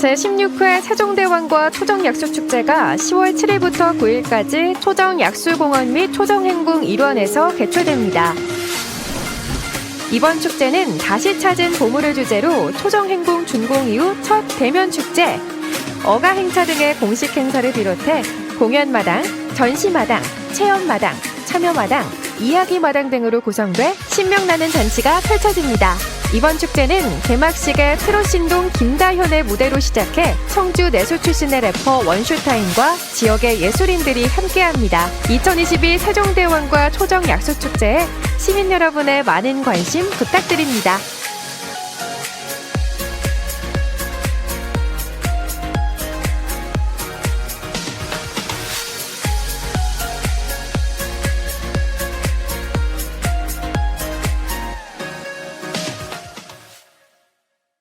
제16회 세종대왕과 초정약수축제가 10월 7일부터 9일까지 초정약수공원 및 초정행궁 일원에서 개최됩니다. 이번 축제는 다시 찾은 보물을 주제로 초정행궁 준공 이후 첫 대면 축제, 어가 행차 등의 공식 행사를 비롯해 공연마당, 전시마당, 체험마당, 참여마당, 이야기 마당 등으로 구성돼 신명나는 잔치가 펼쳐집니다. 이번 축제는 개막식에 트롯신동 김다현의 무대로 시작해 청주 내수 출신의 래퍼 원슈타인과 지역의 예술인들이 함께합니다. 2022 세종대왕과 초정 약수축제에 시민 여러분의 많은 관심 부탁드립니다.